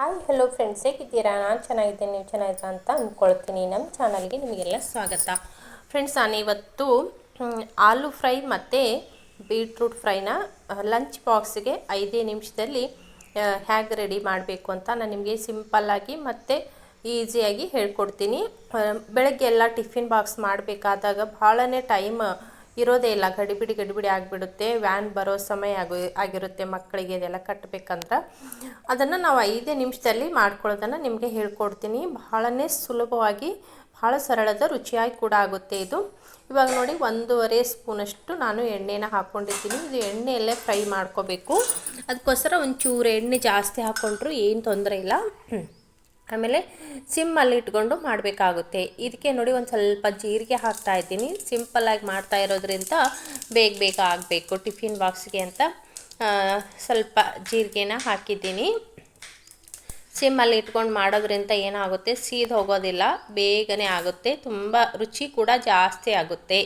Hi hello friends ಹೇಗಿದ್ದೀರಾ? ನಾನು ಚೆನ್ನಾಗಿದ್ದೇನೆ, ನೀವು ಚೆನ್ನಾಗಿದ್ದ ಅಂತ ಅಂದ್ಕೊಳ್ತೀನಿ. ನಮ್ಮ ಚಾನಲ್ಗೆ ನಿಮಗೆಲ್ಲ ಸ್ವಾಗತ. ಫ್ರೆಂಡ್ಸ್ ನಾನು ಇವತ್ತು ಆಲೂ ಫ್ರೈ ಮತ್ತು ಬೀಟ್ರೂಟ್ ಫ್ರೈನ ಲಂಚ್ ಬಾಕ್ಸ್ಗೆ ಐದೇ ನಿಮಿಷದಲ್ಲಿ ಹೇಗೆ ರೆಡಿ ಮಾಡಬೇಕು ಅಂತ ನಾನು ನಿಮಗೆ ಸಿಂಪಲ್ಲಾಗಿ ಮತ್ತು ಈಸಿಯಾಗಿ ಹೇಳ್ಕೊಡ್ತೀನಿ. ಬೆಳಗ್ಗೆ ಎಲ್ಲ ಟಿಫಿನ್ ಬಾಕ್ಸ್ ಮಾಡಬೇಕಾದಾಗ ಭಾಳನೇ ಟೈಮ್ ಇರೋದೇ ಇಲ್ಲ. ಗಡಿಬಿಡಿ ಗಡಿಬಿಡಿ ಆಗಿಬಿಡುತ್ತೆ. ವ್ಯಾನ್ ಬರೋ ಸಮಯ ಆಗು, ಆಗಿರುತ್ತೆ. ಮಕ್ಕಳಿಗೆ ಇದೆಲ್ಲ ಕಟ್ಟಬೇಕಂದ್ರೆ ಅದನ್ನು ನಾವು ಐದೇ ನಿಮಿಷದಲ್ಲಿ ಮಾಡ್ಕೊಳ್ಳೋದನ್ನು ನಿಮಗೆ ಹೇಳ್ಕೊಡ್ತೀನಿ. ಬಹಳನೇ ಸುಲಭವಾಗಿ ಭಾಳ ಸರಳದ ರುಚಿಯಾಗಿ ಕೂಡ ಆಗುತ್ತೆ ಇದು. ಇವಾಗ ನೋಡಿ, ಒಂದೂವರೆ ಸ್ಪೂನಷ್ಟು ನಾನು ಎಣ್ಣೆನ ಹಾಕ್ಕೊಂಡಿದ್ದೀನಿ ಇದು ಎಣ್ಣೆಯಲ್ಲೇ ಫ್ರೈ ಮಾಡ್ಕೋಬೇಕು. ಅದಕ್ಕೋಸ್ಕರ ಒಂಚೂರು ಎಣ್ಣೆ ಜಾಸ್ತಿ ಹಾಕ್ಕೊಂಡ್ರು ಏನು ತೊಂದರೆ ಇಲ್ಲ. ಆಮೇಲೆ ಸಿಮ್ಮಲ್ಲಿ ಇಟ್ಕೊಂಡು ಮಾಡಬೇಕಾಗುತ್ತೆ. ಇದಕ್ಕೆ ನೋಡಿ ಒಂದು ಸ್ವಲ್ಪ ಜೀರಿಗೆ ಹಾಕ್ತಾ ಇದ್ದೀನಿ. ಸಿಂಪಲ್ಲಾಗಿ ಮಾಡ್ತಾ ಇರೋದ್ರಿಂದ ಬೇಗ ಬೇಗ ಆಗಬೇಕು ಟಿಫಿನ್ ಬಾಕ್ಸ್ಗೆ ಅಂತ. ಸ್ವಲ್ಪ ಜೀರಿಗೆನ ಹಾಕಿದ್ದೀನಿ. ಸಿಮ್ಮಲ್ಲಿ ಇಟ್ಕೊಂಡು ಮಾಡೋದ್ರಿಂದ ಏನಾಗುತ್ತೆ? ಸೀದ್ ಹೋಗೋದಿಲ್ಲ, ಬೇಗನೆ ಆಗುತ್ತೆ. ತುಂಬ ರುಚಿ ಕೂಡ ಜಾಸ್ತಿ ಆಗುತ್ತೆ.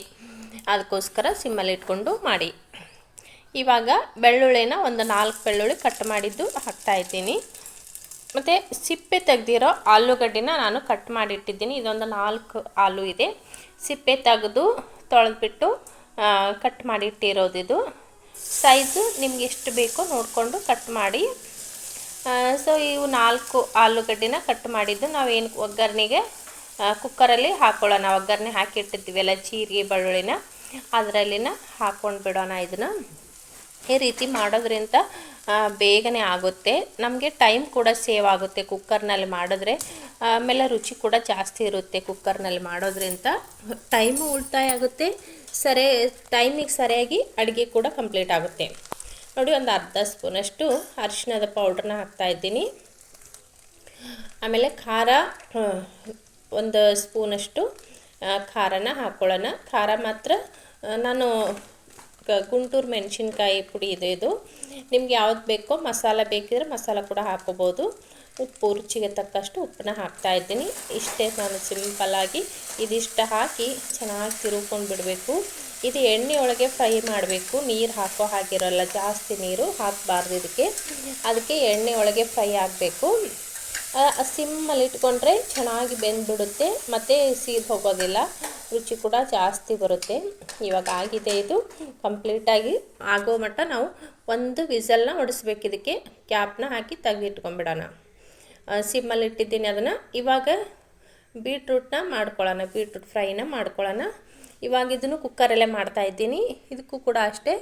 ಅದಕ್ಕೋಸ್ಕರ ಸಿಮ್ಮಲ್ಲಿ ಇಟ್ಕೊಂಡು ಮಾಡಿ. ಇವಾಗ ಬೆಳ್ಳುಳ್ಳಿನ ಒಂದು ನಾಲ್ಕು ಬೆಳ್ಳುಳ್ಳಿ ಕಟ್ ಮಾಡಿದ್ದು ಹಾಕ್ತಾ ಇದ್ದೀನಿ. ಮತ್ತು ಸಿಪ್ಪೆ ತೆಗೆದಿರೋ ಆಲೂಗಡ್ಡೆನ ನಾನು ಕಟ್ ಮಾಡಿಟ್ಟಿದ್ದೀನಿ. ಇದೊಂದು ನಾಲ್ಕು ಆಲೂ ಇದೆ. ಸಿಪ್ಪೆ ತೆಗೆದು ತೊಳೆದ್ಬಿಟ್ಟು ಕಟ್ ಮಾಡಿಟ್ಟಿರೋದಿದು. ಸೈಜು ನಿಮ್ಗೆ ಎಷ್ಟು ಬೇಕೋ ನೋಡಿಕೊಂಡು ಕಟ್ ಮಾಡಿ. ಸೊ ಇವು ನಾಲ್ಕು ಆಲೂಗಡ್ಡೆನ ಕಟ್ ಮಾಡಿದ್ದು. ನಾವೇನು ಒಗ್ಗರಣೆಗೆ ಕುಕ್ಕರಲ್ಲಿ ಹಾಕ್ಕೊಳ್ಳೋಣ ಒಗ್ಗರಣೆ ಹಾಕಿಟ್ಟಿದ್ದೀವಲ್ಲ ಜೀರಿಗೆ, ಬೆಳ್ಳುಳ್ಳಿನ. ಅದರಲ್ಲಿನ ಹಾಕ್ಕೊಂಡು ಬಿಡೋಣ ಇದನ್ನು. ಈ ರೀತಿ ಮಾಡೋದ್ರಿಂದ ಬೇಗನೆ ಆಗುತ್ತೆ. ನಮಗೆ ಟೈಮ್ ಕೂಡ ಸೇವ್ ಆಗುತ್ತೆ ಕುಕ್ಕರ್ನಲ್ಲಿ ಮಾಡಿದ್ರೆ. ಆಮೇಲೆ ರುಚಿ ಕೂಡ ಜಾಸ್ತಿ ಇರುತ್ತೆ ಕುಕ್ಕರ್ನಲ್ಲಿ ಮಾಡೋದ್ರಿಂದ. ಟೈಮು ಉಳಿತಾಯ ಆಗುತ್ತೆ. ಸರಿ ಟೈಮಿಗೆ ಸರಿಯಾಗಿ ಅಡುಗೆ ಕೂಡ ಕಂಪ್ಲೀಟ್ ಆಗುತ್ತೆ. ನೋಡಿ, ಒಂದು ಅರ್ಧ ಸ್ಪೂನಷ್ಟು ಅರಿಶಿಣದ ಪೌಡ್ರನ್ನ ಹಾಕ್ತಾ ಇದ್ದೀನಿ. ಆಮೇಲೆ ಖಾರ ಒಂದು ಸ್ಪೂನಷ್ಟು ಖಾರನ ಹಾಕ್ಕೊಳ್ಳೋಣ ಖಾರ ಮಾತ್ರ ನಾನು ಗುಂಟೂರು ಮೆಣಸಿನ್ಕಾಯಿ ಪುಡಿ ಇದೆ ಇದು. ನಿಮ್ಗೆ ಯಾವ್ದು ಬೇಕೋ ಮಸಾಲ ಬೇಕಿದ್ರೆ ಮಸಾಲ ಕೂಡ ಹಾಕೋಬೋದು. ಉಪ್ಪು, ರುಚಿಗೆ ತಕ್ಕಷ್ಟು ಉಪ್ಪನ್ನ ಹಾಕ್ತಾ ಇದ್ದೀನಿ. ಇಷ್ಟೇ ನಾನು ಸಿಂಪಲ್ಲಾಗಿ ಇದಿಷ್ಟು ಹಾಕಿ ಚೆನ್ನಾಗಿ ತಿರುಗ್ಕೊಂಡು ಬಿಡಬೇಕು. ಇದು ಎಣ್ಣೆ ಫ್ರೈ ಮಾಡಬೇಕು. ನೀರು ಹಾಕೋ ಹಾಗಿರೋಲ್ಲ, ಜಾಸ್ತಿ ನೀರು ಹಾಕಬಾರ್ದು ಇದಕ್ಕೆ. ಅದಕ್ಕೆ ಎಣ್ಣೆ ಫ್ರೈ ಆಗಬೇಕು. ಸಿಮ್ಮಲ್ಲಿ ಇಟ್ಕೊಂಡ್ರೆ ಚೆನ್ನಾಗಿ ಬೆಂದ್ಬಿಡುತ್ತೆ. ಮತ್ತು ಸೀದ್ ಹೋಗೋದಿಲ್ಲ. ರುಚಿ ಕೂಡ ಜಾಸ್ತಿ ಬರುತ್ತೆ. ಇವಾಗ ಆಗಿದೆ ಇದು. ಕಂಪ್ಲೀಟಾಗಿ ಆಗೋ ಮಟ್ಟ ನಾವು ಒಂದು ವಿಸಲ್ನ ಹೊಡಿಸ್ಬೇಕು ಇದಕ್ಕೆ. ಕ್ಯಾಪ್ನ ಹಾಕಿ ತೆಗೆದಿಟ್ಕೊಂಬಿಡೋಣ ಸಿಮ್ಮಲ್ಲಿ ಇಟ್ಟಿದ್ದೀನಿ ಅದನ್ನು. ಇವಾಗ ಬೀಟ್ರೂಟ್ನ ಮಾಡ್ಕೊಳ್ಳೋಣ. ಬೀಟ್ರೂಟ್ ಫ್ರೈನ ಮಾಡ್ಕೊಳ್ಳೋಣ. ಇವಾಗ ಇದನ್ನು ಕುಕ್ಕರಲ್ಲೇ ಮಾಡ್ತಾ ಇದ್ದೀನಿ. ಇದಕ್ಕೂ ಕೂಡ ಅಷ್ಟೇ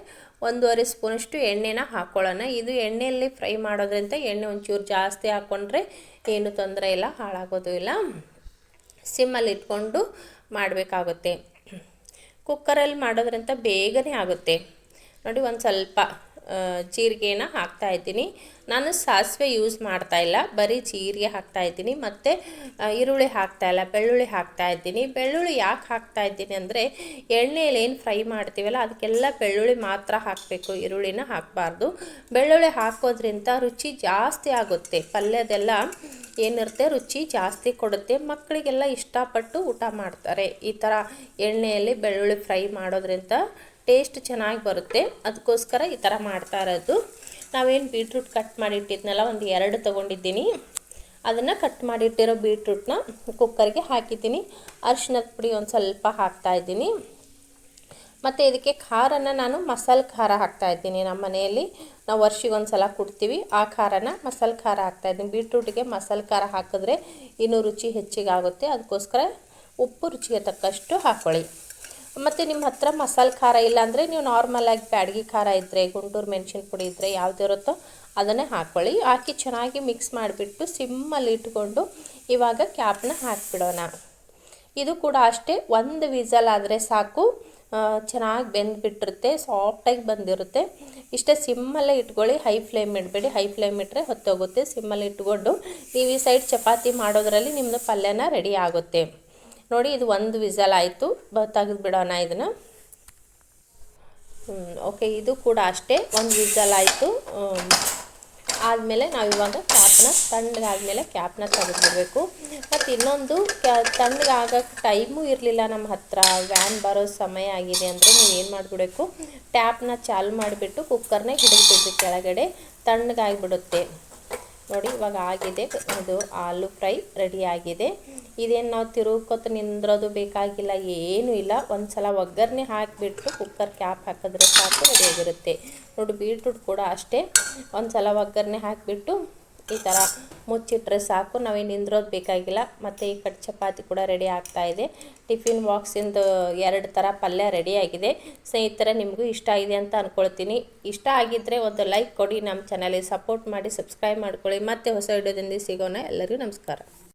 ಒಂದೂವರೆ ಸ್ಪೂನಷ್ಟು ಎಣ್ಣೆನ ಹಾಕ್ಕೊಳ್ಳೋಣ ಇದು ಎಣ್ಣೆಯಲ್ಲಿ ಫ್ರೈ ಮಾಡೋದ್ರಿಂದ ಎಣ್ಣೆ ಒಂಚೂರು ಜಾಸ್ತಿ ಹಾಕ್ಕೊಂಡ್ರೆ ಏನು ತೊಂದರೆ ಇಲ್ಲ, ಹಾಳಾಗೋದು ಇಲ್ಲ. ಸಿಮ್ಮಲ್ಲಿ ಇಟ್ಕೊಂಡು ಮಾಡಬೇಕಾಗುತ್ತೆ. ಕುಕ್ಕರಲ್ಲಿ ಮಾಡೋದ್ರಿಂದ ಬೇಗನೆ ಆಗುತ್ತೆ. ನೋಡಿ ಒಂದು ಸ್ವಲ್ಪ ಜೀರಿಗೆನ ಹಾಕ್ತಾ ಇದ್ದೀನಿ. ನಾನು ಸಾಸಿವೆ ಯೂಸ್ ಮಾಡ್ತಾ ಇಲ್ಲ. ಬರೀ ಜೀರಿಗೆ ಹಾಕ್ತಾ ಇದ್ದೀನಿ. ಮತ್ತು ಈರುಳ್ಳಿ ಹಾಕ್ತಾ ಇಲ್ಲ. ಬೆಳ್ಳುಳ್ಳಿ ಹಾಕ್ತಾ ಇದ್ದೀನಿ. ಬೆಳ್ಳುಳ್ಳಿ ಯಾಕೆ ಹಾಕ್ತಾ ಇದ್ದೀನಿ ಅಂದರೆ, ಎಣ್ಣೆಯಲ್ಲಿ ಏನು ಫ್ರೈ ಮಾಡ್ತೀವಲ್ಲ, ಅದಕ್ಕೆಲ್ಲ ಬೆಳ್ಳುಳ್ಳಿ ಮಾತ್ರ ಹಾಕಬೇಕು. ಈರುಳ್ಳಿನ ಹಾಕಬಾರ್ದು. ಬೆಳ್ಳುಳ್ಳಿ ಹಾಕೋದ್ರಿಂದ ರುಚಿ ಜಾಸ್ತಿ ಆಗುತ್ತೆ. ಪಲ್ಯದೆಲ್ಲ ಏನಿರುತ್ತೆ, ರುಚಿ ಜಾಸ್ತಿ ಕೊಡುತ್ತೆ. ಮಕ್ಕಳಿಗೆಲ್ಲ ಇಷ್ಟಪಟ್ಟು ಊಟ ಮಾಡ್ತಾರೆ. ಈ ಥರ ಎಣ್ಣೆಯಲ್ಲಿ ಬೆಳ್ಳುಳ್ಳಿ ಫ್ರೈ ಮಾಡೋದ್ರಿಂದ ಟೇಸ್ಟ್ ಚೆನ್ನಾಗಿ ಬರುತ್ತೆ. ಅದಕ್ಕೋಸ್ಕರ ಈ ಥರ ಮಾಡ್ತಾ ಇರೋದು. ನಾವೇನು ಬೀಟ್ರೂಟ್ ಕಟ್ ಮಾಡಿಟ್ಟಿದ್ನಲ್ಲ ಒಂದು ಎರಡು ತೊಗೊಂಡಿದ್ದೀನಿ. ಅದನ್ನು ಕಟ್ ಮಾಡಿಟ್ಟಿರೋ ಬೀಟ್ರೂಟ್ನ ಕುಕ್ಕರ್ಗೆ ಹಾಕಿದ್ದೀನಿ. ಅರಿಶಿನದ ಪುಡಿ ಒಂದು ಸ್ವಲ್ಪ ಹಾಕ್ತಾ ಇದ್ದೀನಿ. ಮತ್ತು ಇದಕ್ಕೆ ಖಾರನ ನಾನು ಮಸಾಲೆ ಖಾರ ಹಾಕ್ತಾ ಇದ್ದೀನಿ. ನಮ್ಮ ಮನೆಯಲ್ಲಿ ನಾವು ವರ್ಷಿಗೆ ಒಂದು ಸಲ ಕೊಡ್ತೀವಿ ಆ ಖಾರನ ಮಸಾಲೆ ಖಾರ ಹಾಕ್ತಾ ಇದ್ದೀನಿ. ಬೀಟ್ರೂಟಿಗೆ ಮಸಾಲೆ ಖಾರ ಹಾಕಿದ್ರೆ ಇನ್ನೂ ರುಚಿ ಹೆಚ್ಚಿಗೆ ಆಗುತ್ತೆ ಅದಕ್ಕೋಸ್ಕರ ಉಪ್ಪು ರುಚಿಗೆ ತಕ್ಕಷ್ಟು ಹಾಕ್ಕೊಳ್ಳಿ ಮತ್ತು ನಿಮ್ಮ ಹತ್ರ ಮಸಾಲೆ ಖಾರ ಇಲ್ಲ ಅಂದರೆ ನೀವು ನಾರ್ಮಲಾಗಿ ಬ್ಯಾಡಗಿ ಖಾರ ಇದ್ದರೆ ಗುಂಡೂರು ಮೆಣಸಿನ ಪುಡಿ ಇದ್ದರೆ ಯಾವ್ದು ಇರುತ್ತೋ ಅದನ್ನೇ ಹಾಕ್ಕೊಳ್ಳಿ ಹಾಕಿ ಚೆನ್ನಾಗಿ ಮಿಕ್ಸ್ ಮಾಡಿಬಿಟ್ಟು ಸಿಮ್ಮಲ್ಲಿ ಇಟ್ಕೊಂಡು ಇವಾಗ ಕ್ಯಾಪ್ನ ಹಾಕಿಬಿಡೋಣ. ಇದು ಕೂಡ ಅಷ್ಟೇ, ಒಂದು ವಿಸಲ್ ಆದರೆ ಸಾಕು. ಚೆನ್ನಾಗಿ ಬೆಂದುಬಿಟ್ಟಿರುತ್ತೆ ಸಾಫ್ಟಾಗಿ ಬಂದಿರುತ್ತೆ. ಇಷ್ಟೇ ಸಿಮ್ಮಲ್ಲೇ ಇಟ್ಕೊಳ್ಳಿ ಹೈ ಫ್ಲೇಮ್ ಇಡಬೇಡಿ. ಹೈ ಫ್ಲೇಮ್ ಇಟ್ಟರೆ ಹೊತ್ತೋಗುತ್ತೆ. ಸಿಮ್ಮಲ್ಲಿ ಇಟ್ಕೊಂಡು ನೀವು ಈ ಸೈಡ್ ಚಪಾತಿ ಮಾಡೋದ್ರಲ್ಲಿ ನಿಮ್ಮದು ಪಲ್ಯನ ರೆಡಿ ಆಗುತ್ತೆ. ನೋಡಿ, ಇದು ಒಂದು ವಿಸಲ್ ಆಯಿತು. ತೆಗೆದು ಬಿಡೋಣ ಇದನ್ನು. ಓಕೆ ಇದು ಕೂಡ ಅಷ್ಟೇ, ಒಂದು ವಿಸಲ್ ಆಯಿತು. ಆದಮೇಲೆ ನಾವು ಇವಾಗ ಕ್ಯಾಪ್ನ ತಣ್ಣಗಾದ್ಮೇಲೆ ಕ್ಯಾಪ್ನ ತೆಗೆದುಬಿಡಬೇಕು. ಮತ್ತು ಇನ್ನೊಂದು, ಕ್ಯಾ ತಣ್ಣಗಾಗೋಕ್ಕೆ ಟೈಮು ಇರಲಿಲ್ಲ ನಮ್ಮ ಹತ್ರ. ವ್ಯಾನ್ ಬರೋ ಸಮಯ ಆಗಿದೆ ಅಂದರೆ ನೀವು ಏನು ಮಾಡಿಬಿಡಬೇಕು? ಟ್ಯಾಪ್ನ ಚಾಲು ಮಾಡಿಬಿಟ್ಟು ಕುಕ್ಕರ್ನೇ ಹಿಡಿದ್ಬಿಡ್ರಿ ಕೆಳಗಡೆ. ತಣ್ಣಗಾಗಿಬಿಡುತ್ತೆ. ನೋಡಿ, ಇವಾಗ ಆಗಿದೆ. ಇದು ಆಲೂ ಫ್ರೈ ರೆಡಿ ಆಗಿದೆ. ಇದೇನು ನಾವು ತಿರುಗ್ಕೊತ ನಿಂದ್ರೋದು ಬೇಕಾಗಿಲ್ಲ, ಏನೂ ಇಲ್ಲ. ಒಂದು ಸಲ ಒಗ್ಗರಣೆ ಹಾಕಿಬಿಟ್ಟು ಕುಕ್ಕರ್ ಕ್ಯಾಪ್ ಹಾಕಿದ್ರೆ ಸಾಕು ರೆಡಿ ಆಗಿರುತ್ತೆ ನೋಡಿ ಬೀಟ್ರೂಟ್ ಕೂಡ ಅಷ್ಟೇ. ಒಂದು ಸಲ ಒಗ್ಗರಣೆ ಹಾಕಿಬಿಟ್ಟು ಈ ಥರ ಮುಚ್ಚಿಟ್ರೆ ಸಾಕು. ನಾವೇನು ನಿಂದ್ರೋದು ಬೇಕಾಗಿಲ್ಲ. ಮತ್ತು ಈ ಕಟ್ ಚಪಾತಿ ಕೂಡ ರೆಡಿ ಆಗ್ತಾ ಇದೆ. ಟಿಫಿನ್ ಬಾಕ್ಸಿಂದು ಎರಡು ಥರ ಪಲ್ಯ ರೆಡಿಯಾಗಿದೆ ಸ್ನೇಹಿತರೆ, ನಿಮಗೂ ಇಷ್ಟ ಆಗಿದೆ ಅಂತ ಅಂದ್ಕೊಳ್ತೀನಿ ಇಷ್ಟ ಆಗಿದ್ದರೆ ಒಂದು ಲೈಕ್ ಕೊಡಿ. ನಮ್ಮ ಚಾನಲಿಗೆ ಸಪೋರ್ಟ್ ಮಾಡಿ ಸಬ್ಸ್ಕ್ರೈಬ್ ಮಾಡ್ಕೊಳ್ಳಿ. ಮತ್ತೆ ಹೊಸ ವಿಡಿಯೋದಿಂದ ಸಿಗೋಣ. ಎಲ್ಲರಿಗೂ ನಮಸ್ಕಾರ.